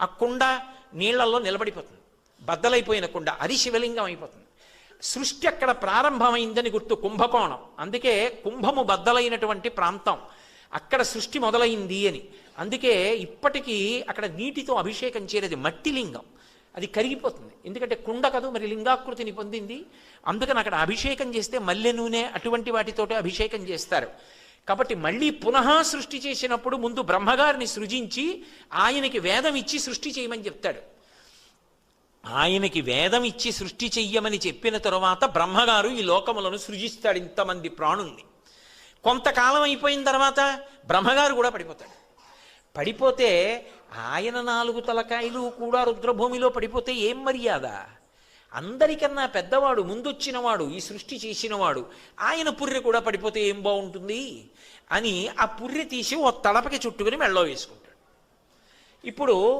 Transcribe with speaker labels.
Speaker 1: ఆ కుండ నీళ్ళలో నిలబడిపోతుంది. బద్దలైపోయిన కుండ అది శివలింగం అయిపోతుంది. సృష్టి అక్కడ ప్రారంభమైందని గుర్తు కుంభకోణం. అందుకే కుంభము బద్దలైనటువంటి ప్రాంతం. అక్కడ సృష్టి మొదలైంది అని. అందుకే ఇప్పటికీ అక్కడ నీటితో అభిషేకం చేరేది మట్టి లింగం అది కరిగిపోతుంది. ఎందుకంటే కుండ కదూ మరి లింగాకృతిని పొందింది. అందుకని అక్కడ అభిషేకం చేస్తే మల్లె నూనె అటువంటి వాటితోటి అభిషేకం చేస్తారు. కాబట్టి మళ్ళీ పునః సృష్టి చేసినప్పుడు ముందు బ్రహ్మగారిని సృజించి ఆయనకి వేదం ఇచ్చి సృష్టి చేయమని చెప్తాడు. ఆయనకి వేదం ఇచ్చి సృష్టి చెయ్యమని చెప్పిన తరువాత బ్రహ్మగారు ఈ లోకములను సృజిస్తాడు ఇంతమంది ప్రాణుల్ని. కొంతకాలం అయిపోయిన తర్వాత బ్రహ్మగారు కూడా పడిపోతాడు. పడిపోతే ఆయన నాలుగు తలకాయలు కూడా రుద్రభూమిలో పడిపోతే ఏం మర్యాద? అందరికన్నా పెద్దవాడు ముందొచ్చినవాడు ఈ సృష్టి చేసినవాడు ఆయన పుర్రె కూడా పడిపోతే ఏం బాగుంటుంది? అని ఆ పుర్రె తీసి ఓ తలపకి చుట్టుకుని మెళ్ళో వేసుకుంటాడు. ఇప్పుడు